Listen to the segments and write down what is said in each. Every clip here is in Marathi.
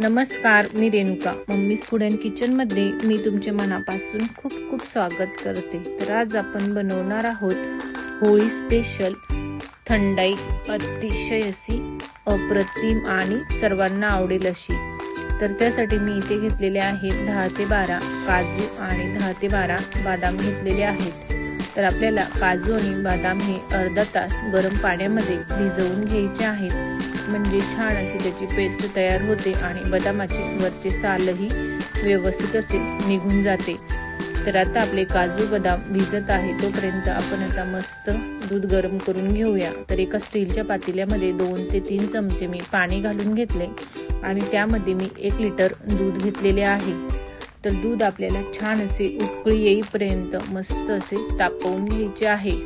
नमस्कार मी रेणुका. मम्मीज फूड अँड किचनमध्ये मी तुमचे मनापासून खूप खूप स्वागत करते. तर आज आपण बनवणार आहोत होळी स्पेशल थंडाई अतिशय अशी अप्रतिम आणि सर्वांना आवडेल अशी. तर त्यासाठी मी इथे घेतलेले आहेत दहा ते बारा काजू आणि दहा ते बारा बदाम घेतलेले आहेत. तर आपल्याला काजू आणि बदाम हे अर्धा तास गरम पाण्यामध्ये भिजवून घ्यायचे आहेत. म्हणजे छान अशी त्याची पेस्ट तयार होते आणि बदामाचे वरचे सालही व्यवस्थित असे निघून जाते. तर आता आपले काजू बदाम भिजत आहे तोपर्यंत आपण आता मस्त दूध गरम करून घेऊया. तर एका स्टीलच्या पातेल्यामध्ये दोन ते तीन चमचे मी पाणी घालून घेतले आणि त्यामध्ये मी एक लिटर दूध घेतलेले आहे. तर दूध आपल्याला छान असे उकळी येईपर्यंत मस्त असे तापवून घ्यायचे आहे.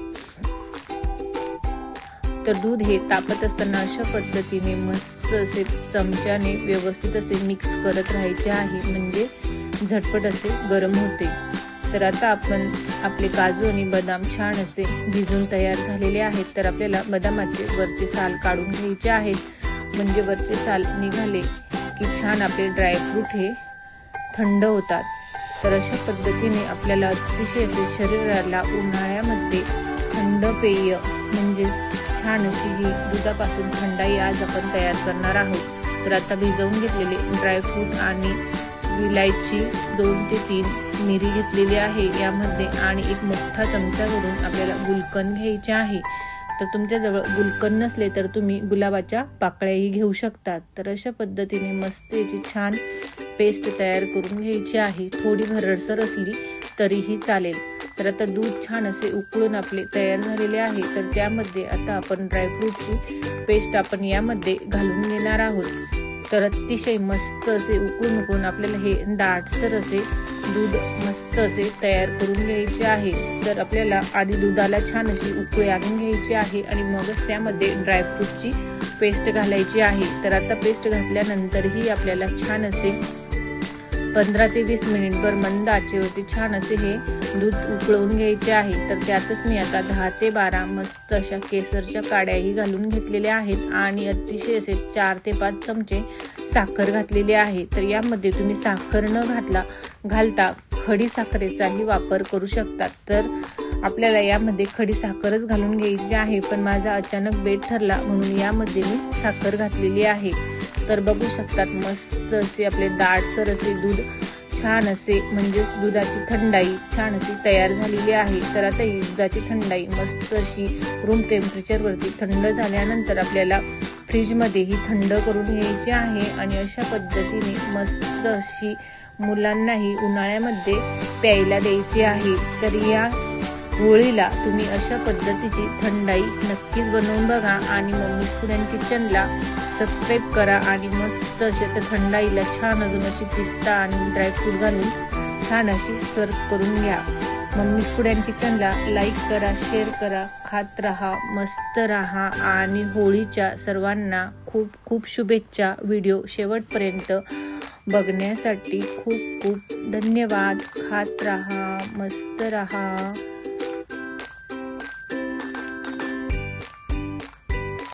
तर दूध हे तापत असताना अशा पद्धतीने मस्त असे चमच्याने व्यवस्थित असे मिक्स करत राहायचे आहे. म्हणजे झटपट असे गरम होते. तर आता आपण आपले काजू आणि बदाम छान असे भिजून तयार झालेले आहेत. तर आपल्याला बदामाचे वरचे साल काढून घ्यायचे आहेत. म्हणजे वरचे साल निघाले की छान आपले ड्रायफ्रूट हे थंड होतात. तर अशा पद्धतीने आपल्याला अतिशय असे शरीराला उन्हाळ्यामध्ये थंड पेय म्हणजे छान अशी ही दुधापासून थंडाई आज आपण तयार करणार आहोत. तर आता भिजवून घेतलेले ड्रायफ्रूट आणि विलायची दोन ते तीन मिरी घेतलेली आहे. यामध्ये आणि एक मोठा चमचा करून आपल्याला गुलकंद घ्यायचे आहे. तर तुमच्याजवळ गुलकंद नसले तर तुम्ही गुलाबाच्या पाकळ्याही घेऊ शकतात. तर अशा पद्धतीने मस्त याची छान पेस्ट तयार करून घ्यायची आहे. थोडी भरडसर असली तरीही चालेल. तर आता दूध छान असे उकळून आपले तयार झालेले आहे. तर त्यामध्ये आता आपण ड्रायफ्रूटची पेस्ट आपण यामध्ये घालून घेणार आहोत. तर अतिशय मस्त असे उकळून उकळून आपल्याला हे दाटसर असे दूध मस्त असे तयार करून घ्यायचे आहे. तर आपल्याला आधी दुधाला छान अशी उकळी आणून घ्यायची आहे आणि मगच त्यामध्ये ड्रायफ्रूटची पेस्ट घालायची आहे. तर आता पेस्ट घातल्यानंतरही आपल्याला छान असे पंधरा ते वीस मिनिटभर मंद आचेवरती छान असे हे दूध उकळवून घ्यायचे आहे. तर त्यातच मी आता दहा ते बारा मस्त अशा केसरच्या काड्याही घालून घेतलेल्या आहेत आणि अतिशय असे चार ते पाच चमचे साखर घातलेली आहे. तर यामध्ये तुम्ही साखर न घातला घालता खडी साखरेचाही वापर करू शकतात तर आपल्याला यामध्ये खडी साखरच घालून घ्यायची आहे पण माझा अचानक बेट ठरला म्हणून यामध्ये मी साखर घातलेली आहे. तर बघू शकतात मस्त असे आपले दाटसर असे दूध छान असे म्हणजेच दुधाची थंडाई छान अशी तयार झालेली आहे. तर आता ही दुधाची थंडाई मस्त अशी रूम टेम्परेचरवरती थंड झाल्यानंतर आपल्याला फ्रीजमध्ये ही थंड करून घ्यायची आहे आणि अशा पद्धतीने मस्त अशी मुलांनाही उन्हाळ्यामध्ये प्यायला द्यायची आहे. तर या होळीला तुम्ही अशा पद्धतीची थंडाई नक्कीच बनवून बघा आणि मम्मी फूड अँड किचनला सबस्क्राईब करा आणि मस्त अशा त्या थंडाईला छान अजून अशी पिस्ता आणि ड्रायफ्रूट घालून छान अशी सर्व करून घ्या. मम्मी फूड अँड किचनला लाईक करा शेअर करा खात राहा मस्त राहा आणि होळीच्या सर्वांना खूप खूप शुभेच्छा. व्हिडिओ शेवटपर्यंत बघण्यासाठी खूप खूप धन्यवाद. खात राहा मस्त राहा.